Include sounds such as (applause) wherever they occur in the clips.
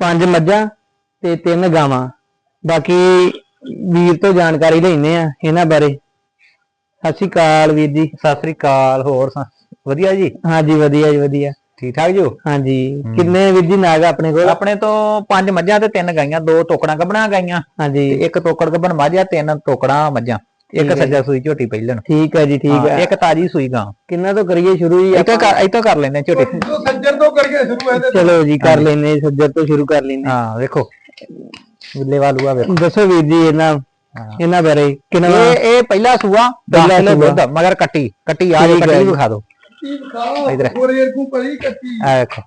ਪੰਜ ਮੱਝਾਂ ਤੇ ਤਿੰਨ ਗਾਵਾਂ। ਬਾਕੀ ਵੀਰ ਤੋਂ ਜਾਣਕਾਰੀ ਲੈਣੇ ਆ ਇਹਨਾਂ ਬਾਰੇ। ਸਤਿ ਸ਼੍ਰੀ ਅਕਾਲ ਵੀਰ ਜੀ। ਸਤਿ ਸ੍ਰੀ ਅਕਾਲ ਹੋਰ ਸ- ਵਧੀਆ ਜੀ? ਹਾਂਜੀ ਵਧੀਆ ਜੀ ਵਧੀਆ। ਠੀਕ ਠਾਕ ਜੋ? ਹਾਂਜੀ। ਕਿੰਨੇ ਵੀਰ ਜੀ ਨਾਗ ਆਪਣੇ ਕੋਲ? ਆਪਣੇ ਤੋਂ ਪੰਜ ਮੱਝਾਂ ਤੇ ਤਿੰਨ ਗਾਈਆਂ ਦੋ ਟੋਕੜਾਂ ਗੱਬਣਾ ਗਾਈਆਂ। ਹਾਂਜੀ। ਤੇ ਇੱਕ ਟੋਕੜ ਗੱਬਣ ਮੱਝ ਤਿੰਨ ਟੋਕੜਾਂ ਮੱਝਾਂ। ਇੱਕ ਹੈ ਸੱਜਾ ਸੂਈ ਝੋਟੀ ਪਹਿਲਣ। ਠੀਕ ਹੈ ਜੀ ਠੀਕ ਹਾਂ, ਹੈ। ਇੱਕ ਤਾਜੀ ਸੂਈ ਗਾਂ। ਕਿੰਨਾ ਤੋਂ ਕਰੀਏ ਸ਼ੁਰੂ ਜੀ ਇੱਥੋਂ ਕਰ ਇੱਥੋਂ ਕਰ ਲੈਂਦੇ ਝੋਟੀ। ਸੱਜਰ ਤੋਂ ਕਰਕੇ ਸ਼ੁਰੂ ਹੈ ਤੇ ਚਲੋ ਜੀ ਕਰ ਲੈਨੇ ਸੱਜਰ ਤੋਂ ਸ਼ੁਰੂ ਕਰ ਲੈਨੇ ਹਾਂ। ਵੇਖੋ। ਬੁੱਲੇ ਵਾਲੂਆ ਵੇਖੋ। ਦੱਸੋ ਵੀਰ ਜੀ ਇਹਨਾਂ। ਇਹਨਾਂ ਬਾਰੇ ਕਿੰਨਾ ਇਹ ਇਹ ਪਹਿਲਾ ਸੂਆ ਪਹਿਲਾ 10 ਕਿਲੋ ਸੂਆ। ਦੁੱਧ ਮਗਰ ਕੱਟੀ। ਕੱਟੀ ਆ ਜੇ ਠੀਕ ਹੈ ਕੱਟੀ ਜੀ। ਵਿਖਾ ਦਿਓ। ਕੀ ਇੱਧਰ। ਗੋਰੇ ਨੂੰ ਪਲੀ ਕੱਟੀ। ਆ ਵੇਖੋ।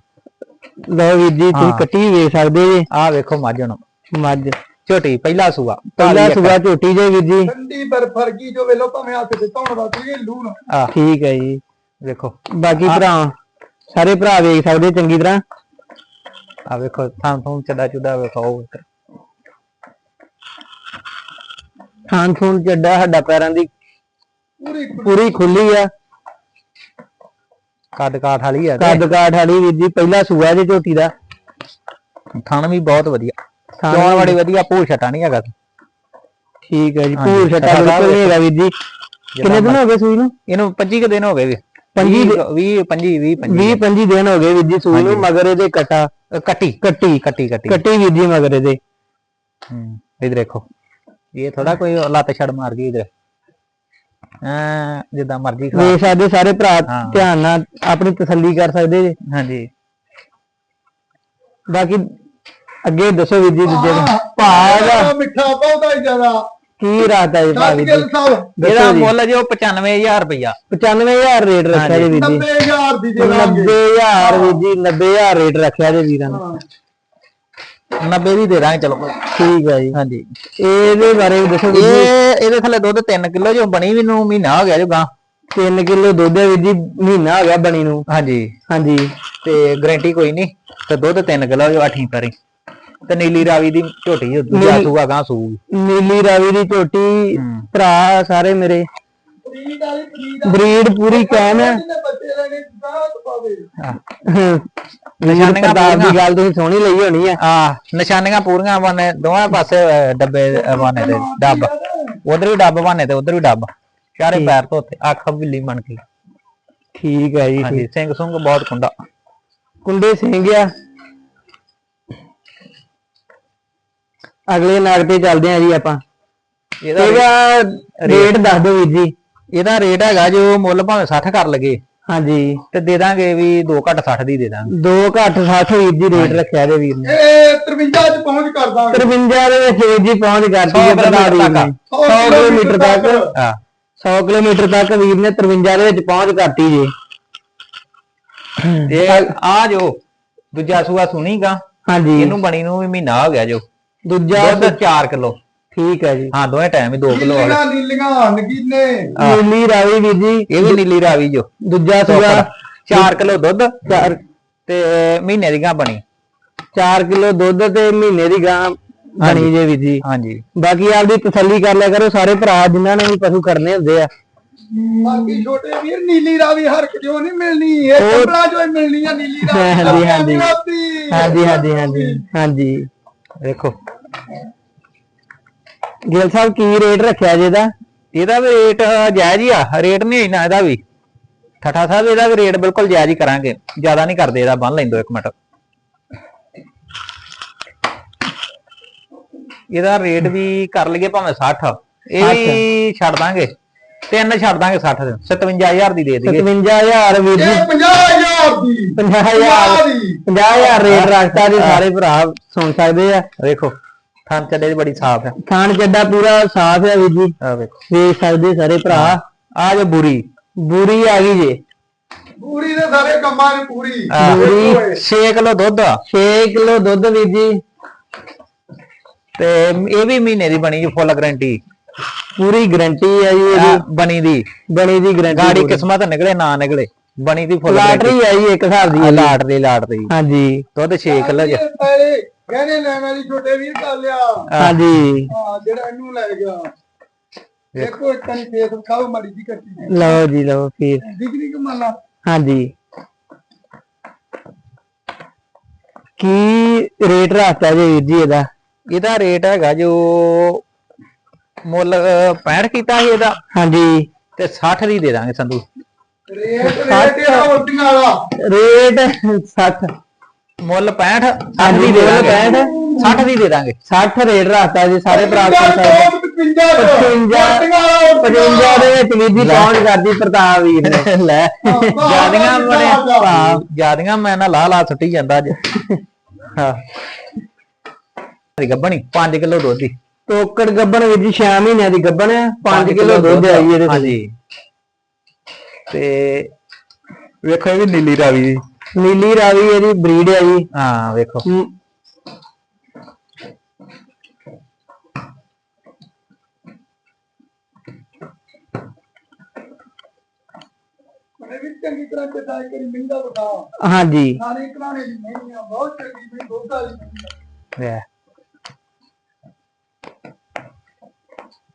ਲਓ ਵੀਰ ਜੀ ਤੁਸੀਂ ਹਾਂ। ਕੱਟੀ ਵੀ ਵੇਖ ਸਕਦੇ ਜੀ। ਆ ਵੇਖੋ ਮੱਝ ਨੂੰ। ਮੱਝ। ਝੋਟੀ ਪਹਿਲਾ ਸੂਆ। ਪਹਿਲਾ ਕਾਲੀ ਸੁਬਾ ਝੋਟੀ ਜੇ ਵੀਰ ਜੀ। ਠੰਡੀ ਬਰਫ ਫਰਕੀ ਜੋ ਵੇਲੋ ਭਾਵੇਂ ਹੱਥ ਤੇ ਧੌਣ ਵਾਸਤੇ ਲੂਣ। ਆ ਠੀਕ ਹੈ ਜੀ। ਵੇਖੋ। ਬਾਕੀ ਭਰਾ ਸਾਰੇ ਭਰਾ ਵੇਖ ਸਕਦੇ ਚੰਗੀ ਤਰ੍ਹਾਂ। ਆ ਵੇਖੋ ਥਾਂ ਥਾਂ ਚੱਡਾ ਚੁੱਡਾ ਵੇਖੋ। ਖਾਨ ਖੂਨ ਚੱਡਾ ਸਾਡਾ ਪੈਰਾਂ ਦੀ ਪੂਰੀ ਖੁੱਲੀ ਆ। ਕੱਦ ਕਾਠ ਵਾਲੀ ਆ ਕੱਦ ਕਾਠ ਵਾਲੀ ਵੀਰ ਜੀ ਪਹਿਲਾ ਸੂਆ ਜੇ ਝੋਟੀ ਦਾ। ਥਣ ਵੀ ਬਹੁਤ ਵਧੀਆ। ਚੌਣ ਬੜੀ ਵਧੀਆ ਭੂਰ ਛਟਾ ਨਹੀਂ ਹੈਗਾ। ਠੀਕ ਹੈ ਜੀ ਪੂਰ ਛੱਟਾ ਬਿਲਕੁਲ ਨਹੀਂ ਹੈਗਾ ਵੀਰ ਜੀ। ਕਿੰਨੇ ਦਿਨ ਹੋ ਗਏ ਸੂਈ ਨੂੰ? ਇਹਨੂੰ 25 ਕੁ ਦਿਨ ਹੋ ਗਏ ਵੀ। ਪੰਜੀ 20 25 20 25 20 25 ਦਿਨ ਹੋ ਗਏ ਵੀਰ ਜੀ ਸੂਈ ਨੂੰ ਮਗਰ ਇਹਦੇ ਕਟਾ ਕੱਟੀ। ਕੱਟੀ। ਕੱਟੀ ਕੱਟੀ। ਕੱਟੀ ਵੀਰ ਜੀ ਮਗਰ ਇਹਦੇ। ਹੂੰ ਇਧਰ ਦੇਖੋ। ਇਹ ਥੋੜਾ ਕੋਈ ਲੱਤ ਛੜ ਮਾਰ ਗਈ ਇਧਰ। ਆ ਜਿੱਦਾਂ ਮਰਜ਼ੀ ਖਾ। ਵੇਖ ਸਕਦੇ ਸਾਰੇ ਭਰਾ। ਧਿਆਨ ਨਾਲ ਆਪਣੀ ਤਸੱਲੀ ਕਰ ਸਕਦੇ ਜੇ। ਹਾਂਜੀ। ਬਾਕੀ ਅੱਗੇ ਦੱਸੋ ਵੀਰ ਜੀ ਦੂਜੇ ਭਾਗ ਬੜਾ ਮਿੱਠਾ ਬਹੁਤਾ ਹੀ ਜ਼ਿਆਦਾ। ਕੀ ਰਾਤ ਹੈ ਜੀ ਭਾਗ ਸੱਤ ਜੀ? ਗਿਲ ਸਾਹਿਬ ਇਹਦਾ ਜੀ। ਮੁੱਲ ਜੋ 95000 ਰੁਪਇਆ 95000 ਰੇਟ ਰੱਖਿਆ ਜੀ ਵੀਰ ਜੀ। 90000 ਦੀ ਦਾਂਗੇ 90000 ਵੀਰ ਜੀ 90000 ਰੇਟ ਰੱਖਿਆ ਜੇ ਵੀਰਾਂ ਨੇ। 90 ਦੀ ਦੇ ਦਾਂਗੇ ਚਲੋ। ਠੀਕ ਹੈ ਜੀ। ਹਾਂਜੀ। ਇਹਦੇ ਬਾਰੇ ਵੀ ਦੱਸੋ ਵੀਰ ਜੀ। ਇਹ ਇਹਦੇ ਥੱਲੇ ਦੁੱਧ 3 ਕਿਲੋ ਜੋ ਬਣੀ ਵੀ ਨੂੰ ਮਹੀਨਾ ਹੋ ਗਿਆ ਜੋ ਗਾਂ। 3 ਕਿਲੋ ਦੁੱਧ ਹੈ ਵੀਰ ਜੀ ਮਹੀਨਾ ਹੋ ਗਿਆ ਬਣੀ ਨੂੰ। ਹਾਂਜੀ। ਹਾਂਜੀ। ਤੇ ਗਾਰੰਟੀ ਕੋਈ ਨਹੀਂ ਤੇ ਦੁੱਧ 3 ਕਿਲੋ ਜੋ ਅਠੀ ਪਰੀ ਤੇ ਨੀਲੀ ਰਾਵੀ ਦੀ ਝੋਟੀ ਦੂਜਾ ਸੂਆ ਗਾਂ ਸੂ। ਨੀਲੀ ਰਾਵੀ ਦੀ ਝੋਟੀ ਹੂੰ। ਭਰਾ ਸਾਰੇ ਮੇਰੇ। ਬਰੀਡ ਪੂਰੀ ਕਾਇਮ ਹੈ। ਨਿਸ਼ਾਨੀਆਂ ਦੀ ਗੱਲ ਤੁਸੀਂ ਸੋਹਣੀ ਲਈ ਹੋਣੀ ਆ। ਆ ਨਿਸ਼ਾਨੀਆਂ ਪੂਰੀਆਂ ਬਣੇ ਦੋਵਾਂ ਪਾਸੇ ਡੱਬੇ ਬਣੇ ਤੇ ਡੱਬ। ਉਧਰ ਵੀ ਡੱਬ ਬਣੇ ਤੇ ਉਧਰ ਵੀ ਡੱਬ। ਚਾਰੇ ਪੈਰ ਧੋਤੇ ਅੱਖ ਬਿੱਲੀ ਬਣ ਗਈ। ਠੀਕ ਹੈ ਜੀ ਸਿੰਘ ਸੁੰਗ ਬਹੁਤ ਕੁੰਡਾ। ਕੁੰਡੇ ਸਿੰਘ ਆ। ਅਗਲੇ ਨਾਗ ਤੇ ਚੱਲਦੇ ਆ ਜੀ ਆਪਾਂ। ਇਹਦਾ ਇਹਦਾ ਰੇਟ ਦੱਸ ਦਿਓ ਵੀਰ ਜੀ। ਇਹਦਾ ਰੇਟ ਹੈਗਾ ਜੋ ਮੁੱਲ ਭਾਵੇਂ 60 ਕਰ ਲਗੇ। ਹਾਂਜੀ। ਤੇ ਦੇ ਦਾਂਗੇ ਵੀ 2 ਘੱਟ 60 ਦੀ ਦੇ ਦਾਂਗੇ। ਦੋ ਘੱਟ 60 ਵੀਰ ਜੀ ਰੇਟ ਰੱਖਿਆ ਦੇ ਵੀਰ ਨੇ। ਇਹ 53 ਚ ਪਹੁੰਚ ਕਰ ਦਾਂਗੇ। 53 ਦੇ ਵਿੱਚ ਵੀਰ ਜੀ ਪਹੁੰਚ ਕਰਤੀ ਹੈ ਨੇ। ਤੱਕ। 100 ਕਿਲੋਮੀਟਰ ਤੱਕ। ਹਾਂ। 100 ਕਿਲੋਮੀਟਰ ਤੱਕ ਵੀਰ ਨੇ 53 ਦੇ ਵਿੱਚ ਪਹੁੰਚ ਕਰਤੀ ਜੀ। ਇਹ ਆ ਜੋ ਦੂਜਾ ਸੂਆ ਸੁਣੀਗਾ। ਹਾਂਜੀ। ਇਹਨੂੰ ਬਣੀ ਨੂੰ ਵੀ ਮਹੀਨਾ ਹੋ ਗਿਆ ਜੋ। ਦੂਜਾ ਦੁੱਧ 4 ਕਿਲੋ। ਠੀਕ ਹੈ ਜੀ। ਹਾਂ ਦੋਵੇਂ ਟਾਈਮ ਹੀ 2 ਕਿਲੋ ਵਾਲੇ। ਨੀਲੀਆਂ ਨੀਲੀਆਂ ਨਗੀਨੇ ਨੀਲੀ ਰਾਵੀ ਵੀਰ ਜੀ। ਇਹ ਵੀ ਨੀਲੀ ਰਾਵੀ ਜੋ। ਦੂਜਾ ਸੂਆ 4 ਕਿਲੋ ਦੁੱਧ ਤੇ ਮਹੀਨੇ ਦੀ ਗਾਂ ਬਣੀ। 4 ਕਿਲੋ ਦੁੱਧ ਤੇ ਮਹੀਨੇ ਦੀ ਗਾਂ ਬਣੀ ਜੇ ਵੀਰ ਜੀ। ਹਾਂਜੀ। ਬਾਕੀ ਆਪਦੀ ਤਸੱਲੀ ਕਰ ਲਿਆ ਕਰੋ ਸਾਰੇ ਭਰਾ ਜਿਨ੍ਹਾਂ ਨੇ ਵੀ ਪਸ਼ੂ ਕਰਨੇ ਹੁੰਦੇ ਆ। ਬਾਕੀ ਛੋਟੇ ਵੀਰ ਨੀਲੀ ਰਾਵੀ ਹਰ ਕਿਉਂ ਨਹੀਂ ਮਿਲਣੀ। ਇਹ ਕੰਬਲਾ ਜੋ ਮਿਲਣੀ ਆ ਨੀਲੀ ਰਾਵੀ। ਹਾਂਜੀ, ਹਾਂਜੀ। ਹਾਂਜੀ ਹਾਂਜੀ ਹਾਂਜੀ। ਹਾਂਜੀ। ਦੇਖੋ। ਗਿਲ ਸਾਹਿਬ ਕੀ ਰੇਟ ਰੱਖਿਆ ਜੇ ਇਹਦਾ? ਇਹਦਾ ਵੀ ਰੇਟ ਜਾਇਜ਼ ਹੀ ਆ। ਰੇਟ ਨਹੀਂ ਇੰਨਾ ਇਹਦਾ ਵੀ। ਠੱਠਾ ਸਾਹਿਬ ਇਹਦਾ ਵੀ ਰੇਟ ਬਿਲਕੁਲ ਜਾਇਜ਼ ਹੀ ਕਰਾਂਗੇ। ਜ਼ਿਆਦਾ ਨਹੀਂ ਕਰਦੇ ਇਹਦਾ ਬੰਨ ਲੈਂਦੋ ਇੱਕ ਮਿੰਟ। ਇਹਦਾ ਰੇਟ ਵੀ ਕਰ ਲਈਏ ਭਾਵੇਂ 60 ਇਹ ਛੱਡ ਦਾਂਗੇ। ਤਿੰਨ ਛੱਡ ਦਾਂਗੇ 60 ਦੇ। 57000 ਦੀ ਦੇ ਦਈਏ। 55000 ਵੀਰ ਜੀ। ਇਹ 50000 ਦੀ। 50000 ਦੀ। 50000 ਰੇਟ ਰੱਖਤਾ ਜੀ ਸਾਰੇ ਭਰਾ ਸੁਣ ਸਕਦੇ ਆ। ਵੇਖੋ ਥਣ ਚੱਡੇ ਦੀ ਬੜੀ ਸਾਫ਼ ਹੈ ਖਾਣ ਚੱਡਾ ਪੂਰਾ ਸਾਫ਼ ਹੈ ਵੀਰ ਜੀ। ਆ ਵੇਖੋ। ਵੇਖ ਸਕਦੇ ਸਾਰੇ ਭਰਾ। ਆ ਜੋ ਬੁਰੀ। ਬੁਰੀ ਆ ਗਈ ਜੇ। ਪੂਰੀ ਦੇ ਸਾਰੇ ਕੰਮਾਂ ਦੀ ਪੂਰੀ। ਪੂਰੀ 6 ਕਿਲੋ ਦੁੱਧ ਆ। 6 ਕਿਲੋ ਦੁੱਧ ਵੀਰ ਜੀ। ਤੇ ਇਹ ਵੀ ਮਹੀਨੇ ਦੀ ਬਣੀ ਜੋ ਫੁੱਲ ਗਾਰੰਟੀ। ਪੂਰੀ ਗਰੰਟੀ ਹੈ ਜੀ ਇਹਦੀ ਬਣੀ ਦੀ। ਬਣੀ ਦੀ ਗਰੰਟੀ ਗਾੜੀ ਕਿਸਮਤ ਨਿਕਲੇ ਨਾ ਨਿਕਲੇ। ਬਣੀ ਦੀ ਫੁੱਲ ਲਾਟਰੀ ਹੈ ਜੀ ਇੱਕ ਹਿਸਾਬ ਦੀ। ਲਾਟ ਦੀ ਲਾਟ ਦੀ। ਹਾਂਜੀ। ਦੁੱਧ 6 ਕਿਲੋ ਜ। ਪਹਿਲੇ ਕਹਿੰਦੇ ਲੈਣ ਵਾਲੀ ਛੋਟੇ ਵੀਰ ਕਰ ਲਿਆ। ਹਾਂਜੀ। ਹਾਂ ਜਿਹੜਾ ਇਹਨੂੰ ਲੈ ਗਿਆ। ਦੇਖੋ ਇੱਕ ਨਹੀਂ ਫੇਸ ਖਾਓ ਮੜੀ ਜੀ ਕੱਟੀ ਲਓ ਜੀ ਲਓ ਫਿਰ ਡਿਗਰੀ ਕਮਾਲਾ ਹਾਂਜੀ। ਕੀ ਰੇਟ ਰੱਖਤਾ ਜੀ ਵੀਰ ਜੀ ਇਹਦਾ? ਇਹਦਾ ਰੇਟ ਹੈਗਾ ਜੋ ਮੁੱਲ ਅਹ, 65 ਕੀਤਾ ਸੀ ਇਹਦਾ। ਹਾਂਜੀ। ਤੇ 60 ਦੀ ਦੇ ਦਾਂਗੇ ਸੰਧੂ। ਰੇਟ ਰੇਟ ਉਲਟੀਆਂ ਵਾਲਾ? ਰੇਟ 60 ਮੁੱਲ 65 ਹਾਂਜੀ, ਦੀ ਦੇ ਦਾਂਗੇ। 65 60 ਦੀ ਦੇ ਦਾਂਗੇ। 60 ਰੇਟ ਰੱਖਤਾ ਜੀ ਸਾਰੇ ਭਰਾ ਕੋਲ ਪੰਜਾਹ ਸਾਹਿਬ ਤੋਂ 55 55 55 ਦੇ ਵਿੱਚ ਜੀ ਪਹੁੰਚ ਕਰਦੀ ਪ੍ਰਤਾਪ ਵੀਰ ਨੇ। (laughs) ਲੈ। ਜਿਆਦੀਆਂ ਬਣੇ ਜਿਆਦੀਆਂ ਮੈਂ ਨਾ ਲਾ ਲਾ ਸੁੱਟੀ ਜਾਂਦਾ ਅੱਜ। (laughs) ਹਾਂ। ਗੱਬਣੀ 5 ਕਿਲੋ ਦੁੱਧ ਦੀ। ਟੋਕੜ ਗੱਬਣ ਵੀਰ ਜੀ 6 ਮਹੀਨਿਆਂ ਦੀ ਗੱਬਣ ਹੈ 5 ਕਿਲੋ ਦੁੱਧ ਆਈ ਇਹਦੇ ਤੇ। ਹਾਂਜੀ। ਤੇ ਵੇਖੋ ਇਹ ਵੀ ਨੀਲੀ ਰਾਵੀ ਦੀ ਨੀਲੀ ਰਾਵੀ ਇਹਦੀ ਬਰੀਡ ਹੈ ਜੀ। ਹਾਂ ਵੇਖੋ। ਚੰਗੀ ਤਰ੍ਹਾਂ ਕਿਦਾਂ ਕਰੀ ਮਿੰਦਾ ਬਤਾ ਹਾਂਜੀ। ਨਾਲੇ ਕਰਾਣੇ ਦੀ ਨਹੀਂ ਆ ਬਹੁਤ ਚੰਗੀ ਮੈਂ ਦੁੱਧ ਵਾਲੀ ਮਹੀਂ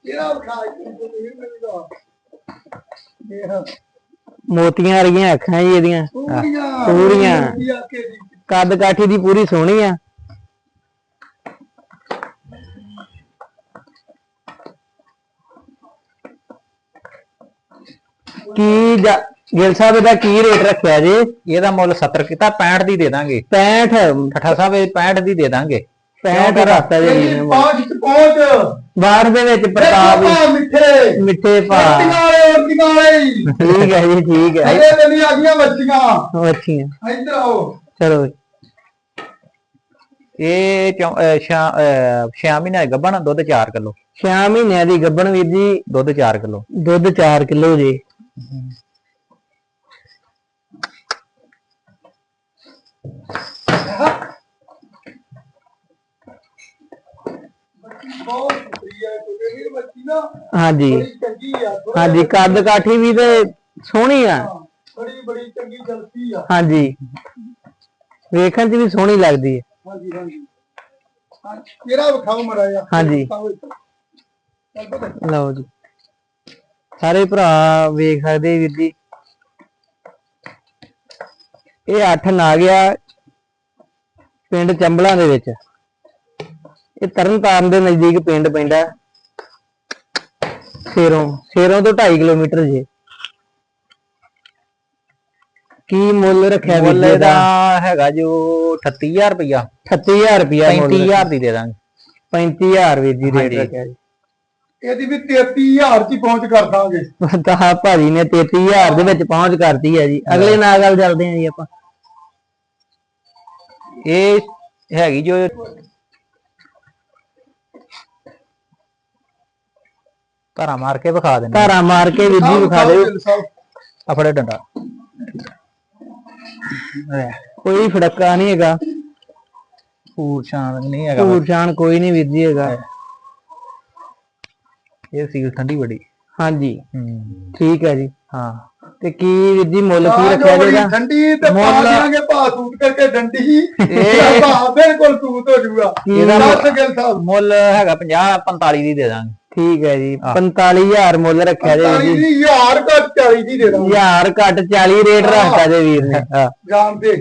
ਵਿਖਾ ਮਿਲਦਾ ਇਹ ਮੋਤੀਆਂ ਵਰਗੀਆਂ ਅੱਖਾਂ ਜੀ ਇਹਦੀਆਂ। ਪੂਰੀਆਂ। ਪੂਰੀਆਂ। ਵਧੀਆ ਕੇ ਦੀ ਕੱਦ ਕਾਠੀ ਦੀ ਪੂਰੀ ਸੋਹਣੀ ਆ। ਕੀ ਜਾ- ਗਿਲ ਸਾਹਿਬ ਇਹਦਾ ਕੀ ਰੇਟ ਰੱਖਿਆ ਜੀ? ਇਹਦਾ ਮੁੱਲ 70 ਕੀਤਾ 65 ਦੀ ਦੇ ਦਾਂਗੇ। 65 ਠੱਠਾ ਸਾਹਿਬ ਇਹ 65 ਦੀ ਦੇ ਦਾਂਗੇ। 65 ਰੱਖਤਾ ਜੀ ਵੀਰ ਨੇ ਮੁੱਲ। ਪਹੁੰਚ। ਬਾਹਰ ਦੇ ਵਿੱਚ ਪ੍ਰਤਾਪ ਮਿੱਠੇ। ਮਿੱਠੇ ਭਾ। ਰੋਟੀਆਂ ਵਾਲੇ ਹੀ। ਠੀਕ ਹੈ ਜੀ ਠੀਕ ਹੈ। ਅਜੇ ਤੇ ਨਹੀਂ ਆ ਗਈਆਂ ਬੱਚੀਆਂ ਅੱਛੀਆਂ ਇੱਧਰ ਆਓ। ਚਲੋ। ਇਹ ਚੌ- ਅਹ ਛਾਂ ਅਹ ਛੇ ਮਹੀਨੇ ਦਾ ਗੱਭਣ ਦੁੱਧ 4 ਕਿਲੋ। ਛੇ ਮਹੀਨਿਆਂ ਦੀ ਗੱਭਣ ਵੀਰ ਜੀ। ਦੁੱਧ 4 ਕਿਲੋ। ਦੁੱਧ 4 ਕਿਲੋ ਜੀ ਬਹੁਤ ਸ਼ੁਕਰੀਆ ਕਿਉਂਕਿ ਇਹ ਬੱਚੀ ਨਾ ਹਾਂਜੀ। ਬੜੀ ਚੰਗੀ ਆ ਥੋੜ੍ਹਾ ਹਾਂਜੀ ਕੱਦ ਕਾਠੀ ਵੀ ਤੇ ਸੋਹਣੀ ਆ। ਬੜੀ ਬੜੀ ਚੰਗੀ ਜਲਦੀ ਆ। ਹਾਂਜੀ। ਵੇਖਣ 'ਚ ਵੀ ਸੋਹਣੀ ਲੱਗਦੀ ਹੈ ਹਾਂਜੀ ਹਾਂਜੀ। ਹਾਂ ਕਿਹੜਾ ਵਿਖਾਓ ਮੜਾ ਜਾ ਹਾਂਜੀ। ਲਓ ਜੀ। ਸਾਰੇ ਭਰਾ ਵੇਖ ਸਕਦੇ ਵੀਰ ਜੀ। ਇਹ 8 ਨਾ ਗਿਆ ਪਿੰਡ ਚੰਬਲਾਂ ਦੇ ਵਿੱਚ। ਇਹ ਤਰਨਤਾਰਨ ਦੇ ਨਜ਼ਦੀਕ ਪਿੰਡ ਪੈਂਦਾ। ਸੇਰੋਂ ਸੇਰੋਂ ਤੋਂ 2.5 ਕਿਲੋਮੀਟਰ ਜੇ। ਕੀ ਮੁੱਲ ਰੱਖਿਆ ਵੀਰ ਮੁੱਲ ਜੀ ਇਹਦਾ ਹੈਗਾ ਜੋ 38000 ਰੁਪਇਆ 38000 ਰੁਪਿਆ 35000 ਦੀ ਦੇ ਦਾਂਗੇ। 35000 ਵੀਰ ਜੀ ਰੇਟ ਹਾਂਜੀ। ਰੱਖਿਆ ਜੀ ਇਹਦੀ ਵੀ 33000 ਚ ਹੀ ਪਹੁੰਚ ਕਰ ਦਾਂਗੇ। ਤਾਂ ਭਾਜੀ ਨੇ 33000 ਦੇ ਵਿੱਚ ਪਹੁੰਚ ਕਰਤੀ ਹੈ ਜੀ। ਅਗਲੇ ਨਾਲ ਗੱਲ ਚੱਲਦੇ ਹਾਂ ਜੀ ਆਪਾਂ। ਇਹ ਹੈਗੀ ਜੋ ਧਾਰਾ ਮਾਰ ਕੇ ਵਿਖਾ ਦਿੰਦੇ ਧਾਰਾ ਮਾਰ ਕੇ ਜੀ ਵਿਖਾ ਦਿਓ। ਆ ਫੜੇ ਡੰਡਾ। ਕੋਈ ਫੜਕਾ ਨਹੀਂ ਹੈਗਾ। ਪੂਰ ਸ਼ਾਨ ਨਹੀਂ ਹੈਗਾ। ਛਾਣ ਕੋਈ ਨਹੀਂ ਜੀ ਹੈਗਾ। ਇਹ ਸੀਲ ਠੰਡੀ ਬੜੀ। ਹਾਂਜੀ। ਠੀਕ ਹੈ ਜੀ। ਹਾਂ। ਤੇ ਕੀ ਵੀਰ ਜੀ ਮੁੱਲ ਕੀ ਰੱਖਿਆ ਜੋ ਜੀ ਬੜੀ ਇਹਦਾ ਠੰਡੀ ਤੇ ਪਾ ਮੁੱਲ- ਦਿਆਂਗੇ ਭਾ ਸੂਟ ਕਰਕੇ ਡੰਡੀ। ਇਹ- ਇਹ ਭਾ ਬਿਲਕੁਲ ਸੂਟ ਹੋ ਜਾਊਗਾ। ਇਹਦਾ ਮੁੱਲ ਹੈਗਾ 50 45 ਦੀ ਦੇ ਦਾਂਗੇ। ਠੀਕ ਹੈ ਜੀ 45000 ਮੁੱਲ ਰੱਖਿਆ ਜੀ ਵੀਰ 40 ਜੀ। ਦੀ ਹਜ਼ਾਰ ਘੱਟ 40 ਦੀ ਦੇ ਦਾਂਗੇ। ਹਜ਼ਾਰ ਘੱਟ 40 ਰੇਟ ਰੱਖਤਾ ਜੀ ਵੀਰ ਨੇ ਹਾਂ। ਜਾਣਦੇ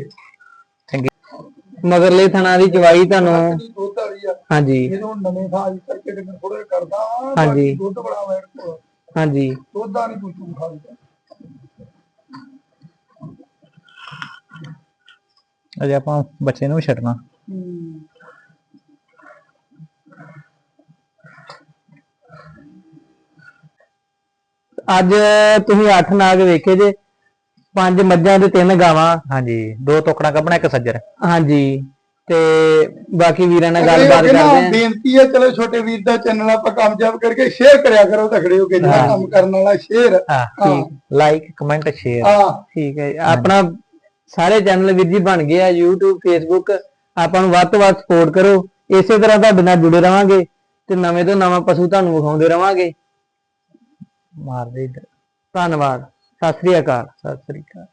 ਮਗਰਲੇ ਥਣਾ ਦੀ ਚਵਾਈ ਤੁਹਾਨੂੰ ਦੁੱਧ ਵਾਲੀ ਆ। ਹਾਂਜੀ। ਇਹਨੂੰ ਨਵੇਂ ਥਾਂ ਜੀ ਕਰਕੇ ਤੇ ਥੋੜੇ ਕਰਦਾ। ਹਾਂਜੀ। ਦੁੱਧ ਬੜਾ ਵੈਰ ਕੋਲ ਹਾਂਜੀ। ਦੁੱਧ ਦਾ ਨਹੀਂ ਕੁਝ ਖਾਂਦਾ ਅਜੇ ਆਪਾਂ ਬੱਚੇ ਨੂੰ ਵੀ ਛੱਡਣਾ। ਅੱਜ ਤੁਸੀਂ 8 ਨਾਗ ਵੇਖੇ ਜੇ ਪੰਜ ਮੱਝਾਂ ਤੇ ਤਿੰਨ ਗਾਵਾਂ। ਹਾਂਜੀ ਦੋ ਟੋਕੜਾ ਕੱਢਣਾ ਇੱਕ ਸੱਜਰ। ਹਾਂਜੀ ਤੇ ਬਾਕੀ ਵੀਰਾਂ ਨਾਲ ਗੱਲਬਾਤ ਕਰਦੇ ਆਂ ਬੇਨਤੀ ਹੈ ਚਲੋ ਛੋਟੇ ਵੀਰ ਦਾ ਚੈਨਲ ਆਪਾਂ ਕਾਮਯਾਬ ਕਰਕੇ ਸ਼ੇਅਰ ਕਰਿਆ ਕਰੋ ਤਖੜੇ ਹੋ ਕੇ ਜਿਹੜਾ ਕੰਮ ਕਰਨ ਵਾਲਾ ਸ਼ੇਅਰ ਹਾਂ ਲਾਈਕ ਕਮੈਂਟ ਸ਼ੇਅਰ ਹਾਂ। ਠੀਕ ਹੈ। ਆਪਣਾ ਸਾਰੇ ਚੈਨਲ ਵੀਰ ਜੀ ਬਣ ਗਏ ਆ YouTube Facebook ਆਪਾਂ ਨੂੰ ਵੱਧ ਤੋਂ ਵੱਧ ਸਪੋਰਟ ਕਰੋ। ਇਸੇ ਤਰ੍ਹਾਂ ਤੁਹਾਡੇ ਨਾਲ ਜੁੜੇ ਰਵਾਂਗੇ ਤੇ ਨਵੇਂ ਤੋਂ ਨਵਾਂ ਪਸ਼ੂ ਤੁਹਾਨੂੰ ਵਿਖਾਉਂਦੇ ਰਵਾਂਗੇ। ਮਾਰਦੇ ਇੱਧਰ। ਧੰਨਵਾਦ। ਸਤਿ ਸ੍ਰੀ ਅਕਾਲ। ਸਤਿ ਸ੍ਰੀ ਅਕਾਲ।